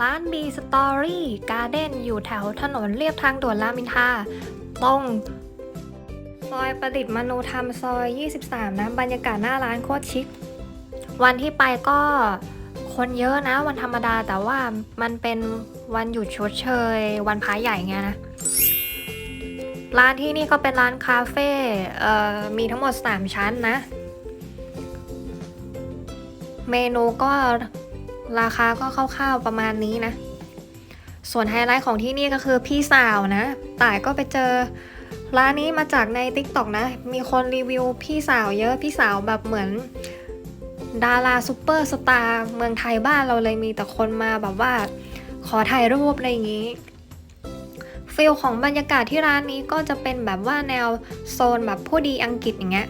ร้าน B Story Garden อยู่แถวถนนเรียบทางด่วนรามอินทราตรงซอยประดิษฐ์มนูธรรมซอย 23 นะ บรรยากาศหน้าร้านโคตรชิค วันที่ไปก็คนเยอะนะวันธรรมดาแต่ว่ามันเป็นวันหยุดชดเชย วันพระใหญ่ไงนะ ร้านที่นี่ก็เป็นร้านคาเฟ่มีทั้งหมด 3 ชั้นนะ เมนูก็ ราคาก็คร่าวๆประมาณนี้นะ ส่วนไฮไลท์ของที่นี่ก็คือพี่สาวนะต่ายก็ไปเจอร้านนี้มาจากใน t ิ k t o k นะ มีคนรีวิวพี่สาวเยอะ พี่สาวแบบเหมือน ดาราซูเปอร์สตาร์เมืองไทยบ้านเราเลยมีแต่คนมาแบบว่า ขอถ่ายรูปอะไรอย่างนี้ฟิลของบรรยากาศที่ร้านนี้ก็จะเป็นแบบว่าแนวโซนแบบผู้ดีอังกฤษอย่างเงี้ย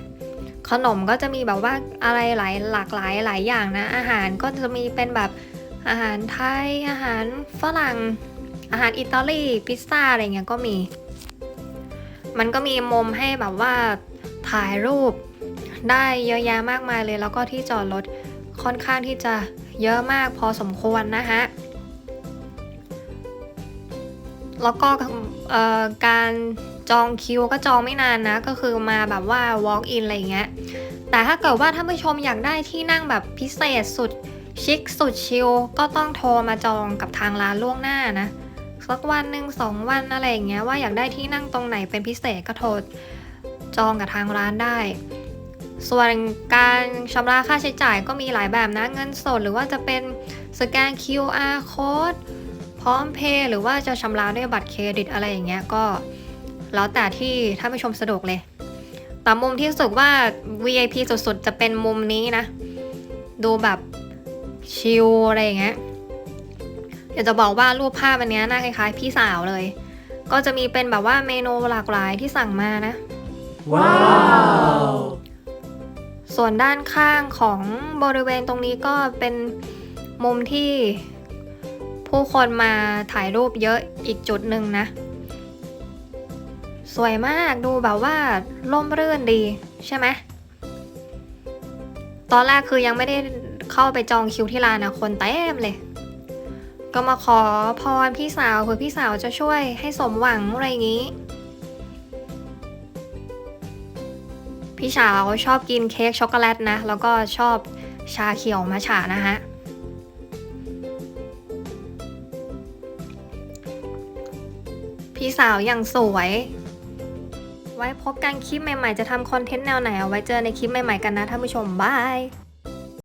ขนมก็จะมีแบบว่าอะไรหลายหลากหลายหลายอย่างนะ อาหารก็จะมีเป็นแบบอาหารไทย อาหารฝรั่ง อาหารอิตาลีพิซซ่าอะไรเงี้ยก็มี มันก็มีมุมให้แบบว่าถ่ายรูปได้เยอะแยะมากมายเลย แล้วก็ที่จอดรถค่อนข้างที่จะเยอะมากพอสมควรนะฮะ แล้วก็การ จองคิวก็จองไม่นานนะ ก็คือมาแบบว่า walk in อะไรเงี้ย แต่ถ้าเกิดว่าท่านผู้ชมอยากได้ที่นั่งแบบพิเศษสุดชิคสุดชิลก็ต้องโทรมาจองกับทางร้านล่วงหน้านะสักวันหนึ่งสองวันอะไรอย่างเงี้ยว่าอยากได้ที่นั่งตรงไหนเป็นพิเศษก็โทรจองกับทางร้านได้ ส่วนการชำระค่าใช้จ่ายก็มีหลายแบบนะ เงินสดหรือว่าจะเป็นสแกน QR code พร้อมเพย์หรือว่าจะชำระด้วยบัตรเครดิตอะไรอย่างเงี้ยก็ แล้วแต่ที่ท่านผู้ชมสะดวกเลย แต่มุมที่รู้สึกว่า VIP สุดๆ จะเป็นมุมนี้นะ ดูแบบชิลอะไรอย่างเงี้ยอยากจะบอกว่ารูปภาพอันเนี้ยน่าคล้ายๆ พี่สาวเลย ก็จะมีเป็นแบบว่าเมนูหลากหลายที่สั่งมานะ Wow! ส่วนด้านข้างของบริเวณตรงนี้ก็เป็นมุมที่ผู้คนมาถ่ายรูปเยอะอีกจุดหนึ่งนะ สวยมากดูแบบว่าร่มรื่นดีใช่ไหมตอนแรกคือยังไม่ได้เข้าไปจองคิวที่ร้านนะคนเต็มเลย ก็มาขอพรพี่สาวคือพี่สาวจะช่วยให้สมหวังอะไรอย่างนี้ พี่สาวชอบกินเค้กช็อกโกแลตนะ แล้วก็ชอบชาเขียวมัชฉะนะฮะพี่สาวอย่างสวย ว้พบกันคลิปใหม่ๆ จะทำคอนเทนต์แนวไหนเอาไว้เจอในคลิปใหม่ๆกันนะท่านผู้ชมบาย